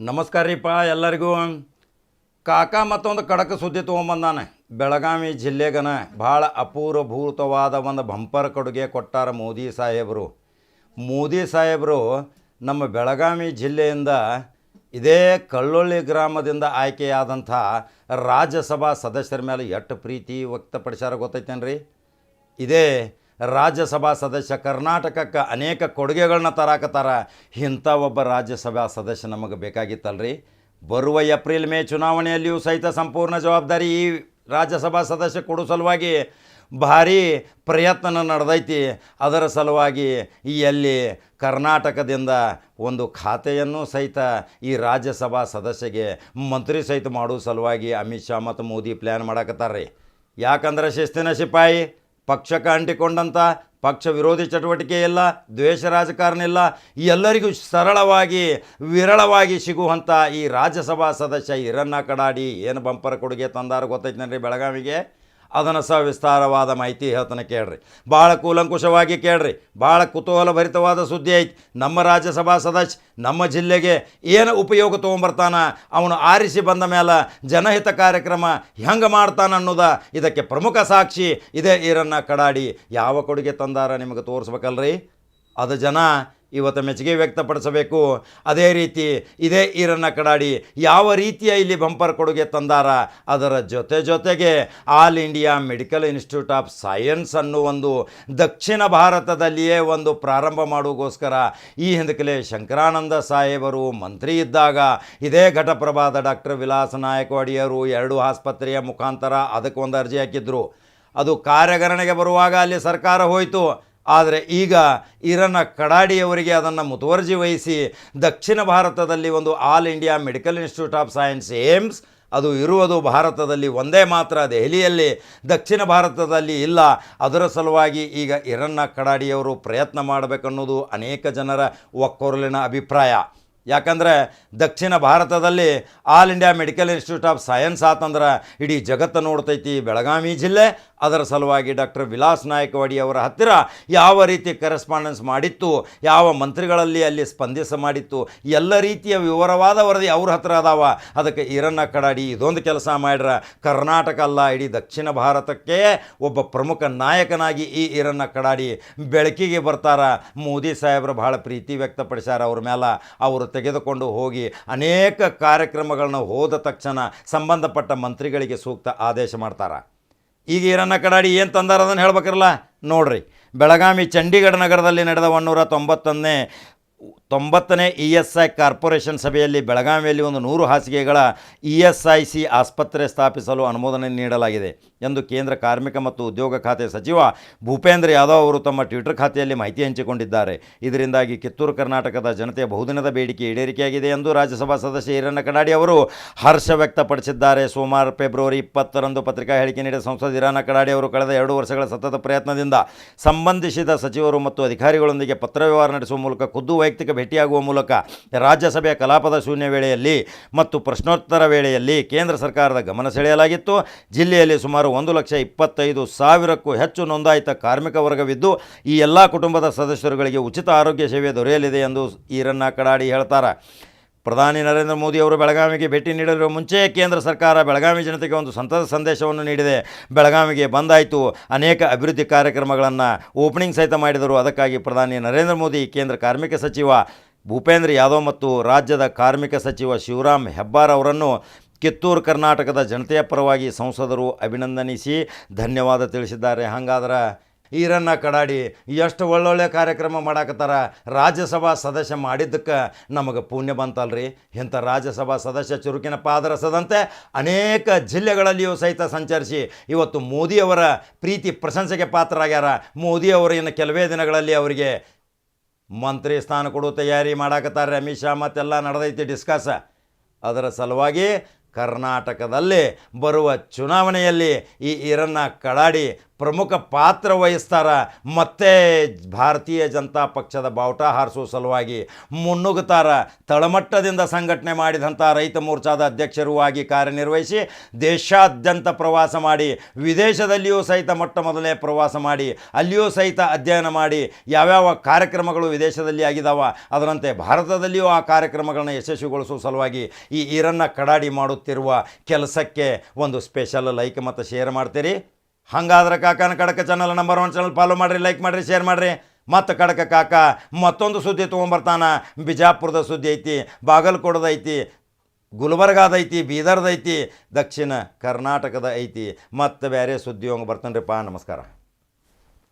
ನಮಸ್ಕಾರ ರೀಪ್ಪ ಎಲ್ಲರಿಗೂ. ಕಾಕ ಮತ್ತೊಂದು ಕಡಕ ಸುದ್ದಿ ತೊಗೊಂಬಂದಾನೆ. ಬೆಳಗಾವಿ ಜಿಲ್ಲೆಗನ ಭಾಳ ಅಪೂರ್ವಭೂತವಾದ ಒಂದು ಬಂಪರ್ ಕೊಡುಗೆ ಕೊಟ್ಟಾರ ಮೋದಿ ಸಾಹೇಬರು. ಮೋದಿ ಸಾಹೇಬರು ನಮ್ಮ ಬೆಳಗಾವಿ ಜಿಲ್ಲೆಯಿಂದ ಇದೇ ಕಳ್ಳೊಳ್ಳಿ ಗ್ರಾಮದಿಂದ ಆಯ್ಕೆಯಾದಂಥ ರಾಜ್ಯಸಭಾ ಸದಸ್ಯರ ಮೇಲೆ ಎಷ್ಟು ಪ್ರೀತಿ ವ್ಯಕ್ತಪಡಿಸ್ಯಾರ ಗೊತ್ತೈತೇನ್ರಿ? ಇದೇ ರಾಜ್ಯಸಭಾ ಸದಸ್ಯ ಕರ್ನಾಟಕಕ್ಕೆ ಅನೇಕ ಕೊಡುಗೆಗಳನ್ನ ತರಾಕತ್ತಾರ. ಇಂಥ ಒಬ್ಬ ರಾಜ್ಯಸಭಾ ಸದಸ್ಯ ನಮಗೆ ಬೇಕಾಗಿತ್ತಲ್ರಿ. ಬರುವ ಏಪ್ರಿಲ್ ಮೇ ಚುನಾವಣೆಯಲ್ಲಿಯೂ ಸಹಿತ ಸಂಪೂರ್ಣ ಜವಾಬ್ದಾರಿ ಈ ರಾಜ್ಯಸಭಾ ಸದಸ್ಯ ಕೊಡೋ ಸಲುವಾಗಿ ಭಾರಿ ಪ್ರಯತ್ನ ನಡೆದೈತಿ. ಅದರ ಸಲುವಾಗಿ ಈ ಎಲ್ಲಿ ಕರ್ನಾಟಕದಿಂದ ಒಂದು ಖಾತೆಯನ್ನು ಸಹಿತ ಈ ರಾಜ್ಯಸಭಾ ಸದಸ್ಯಗೆ ಮಂತ್ರಿ ಸಹಿತ ಮಾಡೋ ಸಲುವಾಗಿ ಅಮಿತ್ ಶಾ ಮತ್ತು ಮೋದಿ ಪ್ಲ್ಯಾನ್ ಮಾಡಕತ್ತಾರ್ರಿ. ಯಾಕಂದ್ರೆ ಶಿಸ್ತಿನ ಸಿಪಾಯಿ ಪಕ್ಷಕ್ಕೆ ಅಂಟಿಕೊಂಡಂಥ ಪಕ್ಷ ವಿರೋಧಿ ಚಟುವಟಿಕೆ ಇಲ್ಲ, ದ್ವೇಷ ರಾಜಕಾರಣ ಇಲ್ಲ, ಎಲ್ಲರಿಗೂ ಸರಳವಾಗಿ, ವಿರಳವಾಗಿ ಸಿಗುವಂಥ ಈ ರಾಜ್ಯಸಭಾ ಸದಸ್ಯ ಹಿರಣ್ಣ ಕಡಾಡಿ. ಏನು ಬಂಪರ್ ಕೊಡುಗೆ ತಂದಾರ ಗೊತ್ತೈತೇನ್ರಿ ಬೆಳಗಾವಿಗೆ? ಅದನ್ನು ಸಹ ವಿಸ್ತಾರವಾದ ಮಾಹಿತಿ ಹೇಳ್ತಾನೆ ಕೇಳ್ರಿ. ಭಾಳ ಕೂಲಂಕುಷವಾಗಿ ಕೇಳ್ರಿ. ಭಾಳ ಕುತೂಹಲಭರಿತವಾದ ಸುದ್ದಿ ಐತಿ. ನಮ್ಮ ರಾಜ್ಯಸಭಾ ಸದಸ್ಯ, ನಮ್ಮ ಜಿಲ್ಲೆಗೆ ಏನು ಉಪಯೋಗ ತೊಗೊಂಬರ್ತಾನ, ಅವನು ಆರಿಸಿ ಬಂದ ಮೇಲೆ ಜನಹಿತ ಕಾರ್ಯಕ್ರಮ ಹೆಂಗೆ ಮಾಡ್ತಾನ ಅನ್ನೋದ ಇದಕ್ಕೆ ಪ್ರಮುಖ ಸಾಕ್ಷಿ ಇದೇ ಈರನ್ನ ಕಡಾಡಿ. ಯಾವ ಕೊಡುಗೆ ತಂದಾರ ನಿಮಗೆ ತೋರಿಸ್ಬೇಕಲ್ರಿ? ಅದು ಜನ ಇವತ್ತು ಮೆಚ್ಚುಗೆ ವ್ಯಕ್ತಪಡಿಸಬೇಕು. ಅದೇ ರೀತಿ ಇದೇ ಈರನ್ನ ಕಡಾಡಿ ಯಾವ ರೀತಿಯ ಇಲ್ಲಿ ಬಂಪರ್ ಕೊಡುಗೆ ತಂದಾರ ಅದರ ಜೊತೆ ಜೊತೆಗೆ all India medical institute of science ಅನ್ನು ಒಂದು ದಕ್ಷಿಣ ಭಾರತದಲ್ಲಿಯೇ ಒಂದು ಪ್ರಾರಂಭ ಮಾಡುವಗೋಸ್ಕರ ಈ ಹಿಂದಕಲೆ ಶಂಕರಾನಂದ ಸಾಹೇಬರು ಮಂತ್ರಿ ಇದ್ದಾಗ ಇದೇ ಘಟಪ್ರಭಾದ ಡಾಕ್ಟರ್ ವಿಲಾಸ ನಾಯಕವಾಡಿಯವರು ಎರಡು ಆಸ್ಪತ್ರೆಯ ಮುಖಾಂತರ ಅದಕ್ಕೆ ಒಂದು ಅರ್ಜಿ ಹಾಕಿದ್ರು. ಅದು ಕಾರ್ಯಗರಣೆಗೆ ಬರುವಾಗ ಅಲ್ಲಿ ಸರ್ಕಾರ ಹೋಯಿತು. ಆದರೆ ಈಗ ಇರನ ಕಡಾಡಿಯವರಿಗೆ ಅದನ್ನು ಮುತುವರ್ಜಿ ವಹಿಸಿ ದಕ್ಷಿಣ ಭಾರತದಲ್ಲಿ ಒಂದು all India medical institute of science AIIMS, ಅದು ಇರುವುದು ಭಾರತದಲ್ಲಿ ಒಂದೇ ಮಾತ್ರ, ದೆಹಲಿಯಲ್ಲಿ ದಕ್ಷಿಣ ಭಾರತದಲ್ಲಿ ಇಲ್ಲ. ಅದರ ಸಲುವಾಗಿ ಈಗ ಇರಣ್ಣ ಕಡಾಡಿಯವರು ಪ್ರಯತ್ನ ಮಾಡಬೇಕನ್ನೋದು ಅನೇಕ ಜನರ ಒಕ್ಕೊರಲಿನ ಅಭಿಪ್ರಾಯ. ಯಾಕಂದರೆ ದಕ್ಷಿಣ ಭಾರತದಲ್ಲಿ all India medical institute of science ಆತಂದ್ರೆ ಇಡೀ ಜಗತ್ತು ನೋಡ್ತೈತಿ. ಬೆಳಗಾವಿ ಜಿಲ್ಲೆ ಅದರ ಸಲುವಾಗಿ ಡಾಕ್ಟರ್ ವಿಲಾಸ್ ನಾಯಕವಾಡಿಯವರ ಹತ್ತಿರ ಯಾವ ರೀತಿ ಕರೆಸ್ಪಾಂಡೆನ್ಸ್ ಮಾಡಿತ್ತು, ಯಾವ ಮಂತ್ರಿಗಳಲ್ಲಿ ಅಲ್ಲಿ ಸ್ಪಂದಿಸ ಮಾಡಿತ್ತು, ಎಲ್ಲ ರೀತಿಯ ವಿವರವಾದ ವರದಿ ಅವ್ರ ಹತ್ರ ಅದಾವ. ಅದಕ್ಕೆ ಈರಣ್ಣ ಕಡಾಡಿ, ಇದೊಂದು ಕೆಲಸ ಮಾಡ್ರ. ಕರ್ನಾಟಕ ಅಲ್ಲ, ಇಡೀ ದಕ್ಷಿಣ ಭಾರತಕ್ಕೆ ಒಬ್ಬ ಪ್ರಮುಖ ನಾಯಕನಾಗಿ ಈ ಈರಣ್ಣ ಕಡಾಡಿ ಬೆಳಕಿಗೆ ಬರ್ತಾರ. ಮೋದಿ ಸಾಹೇಬರು ಬಹಳ ಪ್ರೀತಿ ವ್ಯಕ್ತಪಡಿಸ್ಯಾರ ಅವ್ರ ಮೇಲೆ ಅವರು ತೆಗೆದುಕೊಂಡು ಹೋಗಿ ಅನೇಕ ಕಾರ್ಯಕ್ರಮಗಳನ್ನ ಹೋದ ತಕ್ಷಣ ಸಂಬಂಧಪಟ್ಟ ಮಂತ್ರಿಗಳಿಗೆ ಸೂಕ್ತ ಆದೇಶ ಮಾಡ್ತಾರೆ. ಈಗ ಈರಣ್ಣ ಕಡಾಡಿ ಏನು ತಂದಾರ ಅದನ್ನು ಹೇಳ್ಬೇಕಿರಲ್ಲ? ನೋಡ್ರಿ. ಬೆಳಗಾವಿ ಚಂಡೀಗಢ ನಗರದಲ್ಲಿ ನಡೆದ ಒನ್ನೂರ ತೊಂಬತ್ತೊಂದನೇ ತೊಂಬತ್ತನೇ ಇ ಎಸ್ ಐ ಕಾರ್ಪೊರೇಷನ್ ಸಭೆಯಲ್ಲಿ ಬೆಳಗಾವಿಯಲ್ಲಿ ಒಂದು ನೂರು ಹಾಸಿಗೆಗಳ ಇ ಎಸ್ ಐ ಸಿ ಆಸ್ಪತ್ರೆ ಸ್ಥಾಪಿಸಲು ಅನುಮೋದನೆ ನೀಡಲಾಗಿದೆ ಎಂದು ಕೇಂದ್ರ ಕಾರ್ಮಿಕ ಮತ್ತು ಉದ್ಯೋಗ ಖಾತೆ ಸಚಿವ ಭೂಪೇಂದ್ರ ಯಾದವ್ ಅವರು ತಮ್ಮ ಟ್ವಿಟರ್ ಖಾತೆಯಲ್ಲಿ ಮಾಹಿತಿ ಹಂಚಿಕೊಂಡಿದ್ದಾರೆ. ಇದರಿಂದಾಗಿ ಕಿತ್ತೂರು ಕರ್ನಾಟಕದ ಜನತೆಯ ಬಹುದಿನದ ಬೇಡಿಕೆ ಈಡೇರಿಕೆಯಾಗಿದೆ ಎಂದು ರಾಜ್ಯಸಭಾ ಸದಸ್ಯ ಹಿರಣ್ಣ ಕಡಾಡಿ ಅವರು ಹರ್ಷ ವ್ಯಕ್ತಪಡಿಸಿದ್ದಾರೆ. ಸೋಮವಾರ ಫೆಬ್ರವರಿ ಇಪ್ಪತ್ತರಂದು ಪತ್ರಿಕಾ ಹೇಳಿಕೆ ನೀಡಿದ ಸಂಸದ ಹಿರಣ್ಣ ಕಡಾಡಿ ಅವರು ಕಳೆದ ಎರಡು ವರ್ಷಗಳ ಸತತ ಪ್ರಯತ್ನದಿಂದ ಸಂಬಂಧಿಸಿದ ಸಚಿವರು ಮತ್ತು ಅಧಿಕಾರಿಗಳೊಂದಿಗೆ ಪತ್ರ ವ್ಯವಹಾರ ನಡೆಸುವ ಮೂಲಕ ಖುದ್ದು ವೈಯಕ್ತಿಕ ಭೇಟಿಯಾಗುವ ಮೂಲಕ ರಾಜ್ಯಸಭೆಯ ಕಲಾಪದ ಶೂನ್ಯ ವೇಳೆಯಲ್ಲಿ ಮತ್ತು ಪ್ರಶ್ನೋತ್ತರ ವೇಳೆಯಲ್ಲಿ ಕೇಂದ್ರ ಸರ್ಕಾರದ ಗಮನ ಸೆಳೆಯಲಾಗಿತ್ತು. ಜಿಲ್ಲೆಯಲ್ಲಿ ಸುಮಾರು ಒಂದು ಲಕ್ಷ ಇಪ್ಪತ್ತೈದು ಸಾವಿರಕ್ಕೂ ಹೆಚ್ಚು ನೋಂದಾಯಿತ ಕಾರ್ಮಿಕ ವರ್ಗವಿದ್ದು, ಈ ಎಲ್ಲ ಕುಟುಂಬದ ಸದಸ್ಯರುಗಳಿಗೆ ಉಚಿತ ಆರೋಗ್ಯ ಸೇವೆ ದೊರೆಯಲಿದೆ ಎಂದು ಈರಣ್ಣ ಕಡಾಡಿ ಹೇಳ್ತಾರೆ. ಪ್ರಧಾನಿ ನರೇಂದ್ರ ಮೋದಿ ಅವರು ಬೆಳಗಾವಿಗೆ ಭೇಟಿ ನೀಡಲು ಮುಂಚೆ ಕೇಂದ್ರ ಸರ್ಕಾರ ಬೆಳಗಾವಿ ಜನತೆಗೆ ಒಂದು ಸಂತಸ ಸಂದೇಶವನ್ನು ನೀಡಿದೆ. ಬೆಳಗಾವಿಗೆ ಬಂದಾಯಿತು. ಅನೇಕ ಅಭಿವೃದ್ಧಿ ಕಾರ್ಯಕ್ರಮಗಳನ್ನು ಓಪನಿಂಗ್ ಸಹಿತ ಮಾಡಿದರು. ಅದಕ್ಕಾಗಿ ಪ್ರಧಾನಿ ನರೇಂದ್ರ ಮೋದಿ, ಕೇಂದ್ರ ಕಾರ್ಮಿಕ ಸಚಿವ ಭೂಪೇಂದ್ರ ಯಾದವ್ ಮತ್ತು ರಾಜ್ಯದ ಕಾರ್ಮಿಕ ಸಚಿವ ಶಿವರಾಮ್ ಹೆಬ್ಬಾರ್ ಅವರನ್ನು ಕಿತ್ತೂರು ಕರ್ನಾಟಕದ ಜನತೆಯ ಪರವಾಗಿ ಸಂಸದರು ಅಭಿನಂದನಿಸಿ ಧನ್ಯವಾದ ತಿಳಿಸಿದ್ದಾರೆ. ಹಾಗಾದ್ರೆ ಈರನ್ನ ಕಡಾಡಿ ಎಷ್ಟು ಒಳ್ಳೊಳ್ಳೆ ಕಾರ್ಯಕ್ರಮ ಮಾಡಾಕತ್ತಾರ ರಾಜ್ಯಸಭಾ ಸದಸ್ಯ ಮಾಡಿದ್ದಕ್ಕೆ ನಮಗೆ ಪುಣ್ಯ ಬಂತಲ್ರಿ. ಇಂಥ ರಾಜ್ಯಸಭಾ ಸದಸ್ಯ ಚುರುಕಿನ ಪಾದರಸದಂತೆ ಅನೇಕ ಜಿಲ್ಲೆಗಳಲ್ಲಿಯೂ ಸಹಿತ ಸಂಚರಿಸಿ ಇವತ್ತು ಮೋದಿಯವರ ಪ್ರೀತಿ ಪ್ರಶಂಸೆಗೆ ಪಾತ್ರರಾಗ್ಯಾರ. ಮೋದಿಯವರು ಇನ್ನು ಕೆಲವೇ ದಿನಗಳಲ್ಲಿ ಅವರಿಗೆ ಮಂತ್ರಿ ಸ್ಥಾನ ಕೊಡೋ ತಯಾರಿ ಮಾಡಾಕತ್ತಾರೆ. ಅಮಿತ್ ಶಾ ಮತ್ತೆಲ್ಲ ನಡೆದೈತಿ ಡಿಸ್ಕಸ್. ಅದರ ಸಲುವಾಗಿ ಕರ್ನಾಟಕದಲ್ಲಿ ಬರುವ ಚುನಾವಣೆಯಲ್ಲಿ ಈ ಈರನ್ನ ಕಡಾಡಿ ಪ್ರಮುಖ ಪಾತ್ರ ವಹಿಸ್ತಾರ. ಮತ್ತೆ ಭಾರತೀಯ ಜನತಾ ಪಕ್ಷದ ಬಾವುಟ ಹಾರಿಸುವ ಸಲುವಾಗಿ ಮುನ್ನುಗ್ತಾರ ತಳಮಟ್ಟದಿಂದ ಸಂಘಟನೆ ಮಾಡಿದಂಥ ರೈತ ಮೋರ್ಚಾದ ಅಧ್ಯಕ್ಷರು ಆಗಿ ಕಾರ್ಯನಿರ್ವಹಿಸಿ ದೇಶಾದ್ಯಂತ ಪ್ರವಾಸ ಮಾಡಿ, ವಿದೇಶದಲ್ಲಿಯೂ ಸಹಿತ ಮೊಟ್ಟ ಮೊದಲೇ ಪ್ರವಾಸ ಮಾಡಿ, ಅಲ್ಲಿಯೂ ಸಹಿತ ಅಧ್ಯಯನ ಮಾಡಿ, ಯಾವ್ಯಾವ ಕಾರ್ಯಕ್ರಮಗಳು ವಿದೇಶದಲ್ಲಿ ಆಗಿದಾವ, ಅದರಂತೆ ಭಾರತದಲ್ಲಿಯೂ ಆ ಕಾರ್ಯಕ್ರಮಗಳನ್ನು ಯಶಸ್ವಿಗೊಳಿಸುವ ಸಲುವಾಗಿ ಈ ಈರನ್ನು ಕಡಾಡಿ ಮಾಡುತ್ತಿರುವ ಕೆಲಸಕ್ಕೆ ಒಂದು ಸ್ಪೆಷಲ್ ಲೈಕ್ ಮತ್ತು ಶೇರ್ ಮಾಡ್ತೀರಿ. ಹಂಗಾದ್ರೆ ಕಾಕನ Kadaka channel number one channel follow ಮಾಡಿರಿ ಲೈಕ್ ಮಾಡಿರಿ ಶೇರ್ ಮಾಡಿರಿ. ಮತ್ತು ಕಡಕ ಕಾಕ ಮತ್ತೊಂದು ಸುದ್ದಿ ತೊಗೊಂಬರ್ತಾನ. ಬಿಜಾಪುರದ ಸುದ್ದಿ ಐತಿ, ಬಾಗಲಕೋಟದ ಐತಿ, ಗುಲ್ಬರ್ಗಾದ ಐತಿ, ಬೀದರ್ದ ಐತಿ, ದಕ್ಷಿಣ ಕರ್ನಾಟಕದ ಐತಿ. ಮತ್ತು ಬೇರೆ ಸುದ್ದಿ ಹಂಗೆ ಬರ್ತಾನೆ ನಮಸ್ಕಾರ.